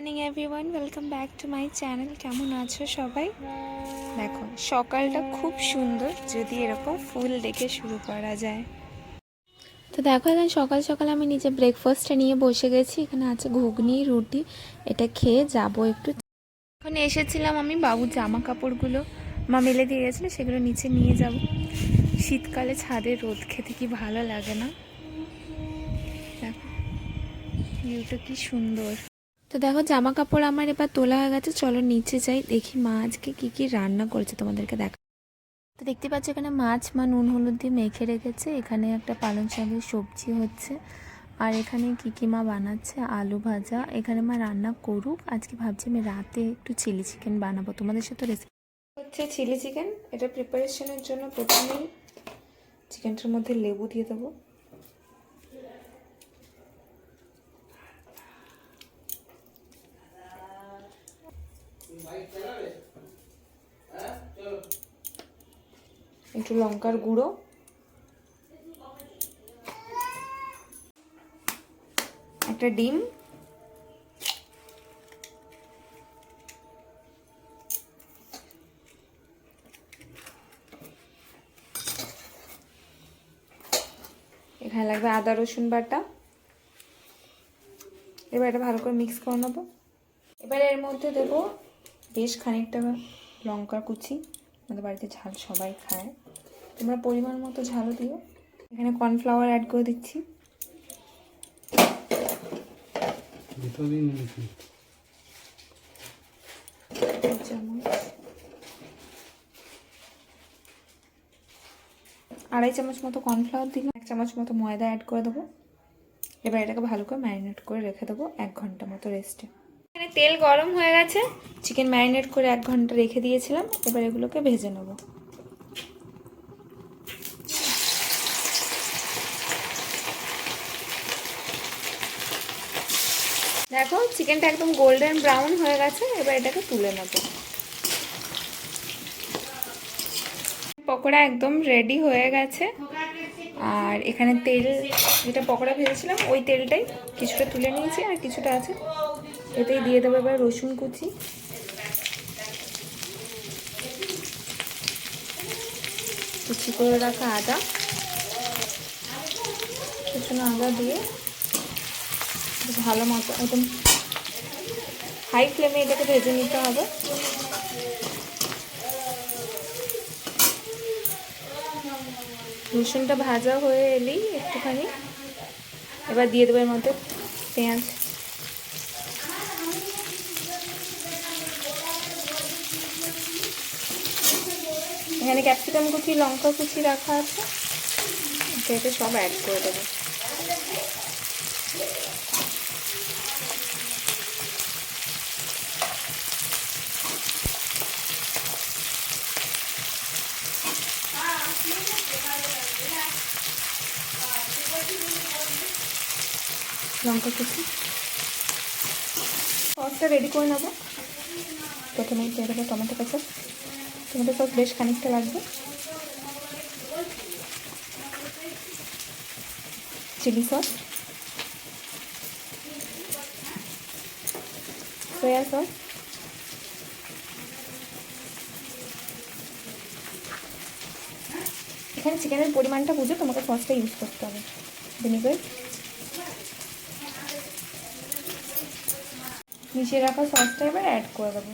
Morning everyone welcome back to my channel কেমন আছো সবাই? দেখো সকালটা খুব সুন্দর যদি এরকম ফুল দেখে শুরু করা যায়। তো দেখো এখন সকাল সকাল আমি নিজে ব্রেকফাস্টটা নিয়ে বসে গেছি। এখানে আছে ঘুগনি রুটি এটা খেয়ে যাব একটু। এখন এসেছিলাম আমি বাবুর জামা কাপড়গুলো মা মেলে দিয়ে গেছিল সেগুলো নিচে নিয়ে যাব। শীতকালে ছাদে রোদ খেতে কি ভালো লাগে না? দেখো ভিউটা কি সুন্দর। তো দেখো জামা কাপড় আমার এবার তোলা হয়ে গেছে। চলো নিচে যাই, দেখি মা আজকে কী কী রান্না করেছে তোমাদেরকে দেখা। তো দেখতে পাচ্ছ এখানে মাছ, মা নুন, হলুদ দিয়ে মেখে রেখেছে। এখানে একটা পালং শাকের সবজি হচ্ছে। আর এখানে কি কি মা বানাচ্ছে? আলু ভাজা। এখানে মা রান্না করুক। আজকে ভাবছি আমি রাতে একটু চিলি চিকেন বানাবো। তোমাদের সাথে রেসিপি হচ্ছে চিলি চিকেন। এটা প্রিপারেশনের জন্য প্রথমেই চিকেনটার মধ্যে লেবু দিয়ে দেবো। একটু লঙ্কার গুঁড়ো। একটা ডিম। এখানে লাগবে আদা, রসুন বাটা। এবার এটা ভালো করে মিক্স করে নেব। এবার এর মধ্যে দেবো বেশ খানিকটা লঙ্কা কুচি। আমাদের বাড়িতে ঝাল সবাই খায়। তোমরা পরিমাণ মতো ঝালও দিও। এখানে কর্নফ্লাওয়ার অ্যাড করে দিচ্ছি। আড়াই চামচ মতো কর্নফ্লাওয়ার দিলাম এক চামচ মতো ময়দা অ্যাড করে দেবো। এবার এটাকে ভালো করে ম্যারিনেট করে রেখে দেবো এক ঘণ্টা মতো রেস্টে এখানে তেল গরম হয়ে গেছে। চিকেন ম্যারিনেট করে এক ঘণ্টা রেখে দিয়েছিলাম। এবার এগুলোকে ভেজে নেব। দেখো চিকেনটা একদম গোল্ডেন ব্রাউন হয়ে গেছে। এবার এটাকে তুলে নেব। পকোড়া একদম রেডি হয়ে গেছে। আর এখানে তেল, যেটা পকোড়া ভেজেছিলাম, ওই তেলটাই কিছুটা তুলে নিয়েছি, আর কিছুটা আছে এতেই দিয়ে দেবো এবার রসুন কুচি। কুচি করে রাখা আদা। কুচনো আদা দিয়ে ভালো মতো একদম হাই ফ্লেমে এটাকে ভেজে নিতে হবে। রসুনটা ভাজা হয়ে এলেই একটুখানি। এবার দিয়ে দেবো এর মধ্যে পেঁয়াজ। এখানে ক্যাপসিকাম কুচি, লঙ্কা কুচি রাখা আছে। এটা সব অ্যাড করে দেবো। লঙ্কা কুচি। সসটা রেডি করে নেব। প্রথমে দেবো টমেটো কেচাপ টমেটো সস বেশ খানিকটা লাগবে। Chilli sauce. Soya sauce. এখানে চিকেনের পরিমাণটা বুঝে, তোমাকে সসটা ইউজ করতে হবে। ভিনিগার মিশিয়ে রাখা সসটা এবার অ্যাড করে দেবো।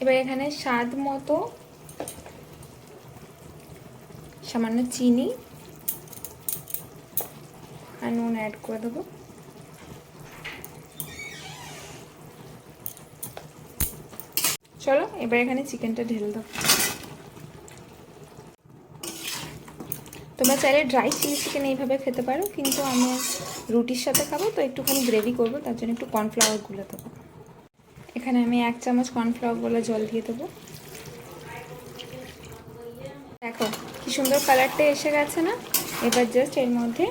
এবার এখানে স্বাদ মতো সামান্য চিনি আর নুন অ্যাড করে দেবো। চলো, এবার এখানে চিকেনটা ঢেলে দেবো তোমরা চাইলে ড্রাই চিলি চিকেন এইভাবে খেতে পারো, কিন্তু আমি রুটির সাথে খাব, তো একটুখানি গ্রেভি করব, তার জন্য একটু কর্নফ্লাওয়ার গুলে দেবো। এখানে আমি এক চামচ কর্নফ্লাওয়ারগুলো জল দিয়ে দেবো। দেখো কি সুন্দর কালারটা এসে গেছে না? এবার জাস্ট এর মধ্যে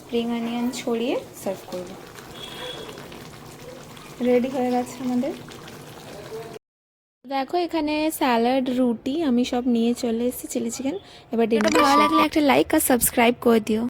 স্প্রিং অনিয়ন ছড়িয়ে সার্ভ করব। রেডি হয়ে গেছে আমাদের? দেখো এখানে স্যালাড রুটি আমি সব নিয়ে চলে এসেছি চিলি চিকেন এবার ভালো লাগলে একটা লাইক আর সাবস্ক্রাইব করে দিও।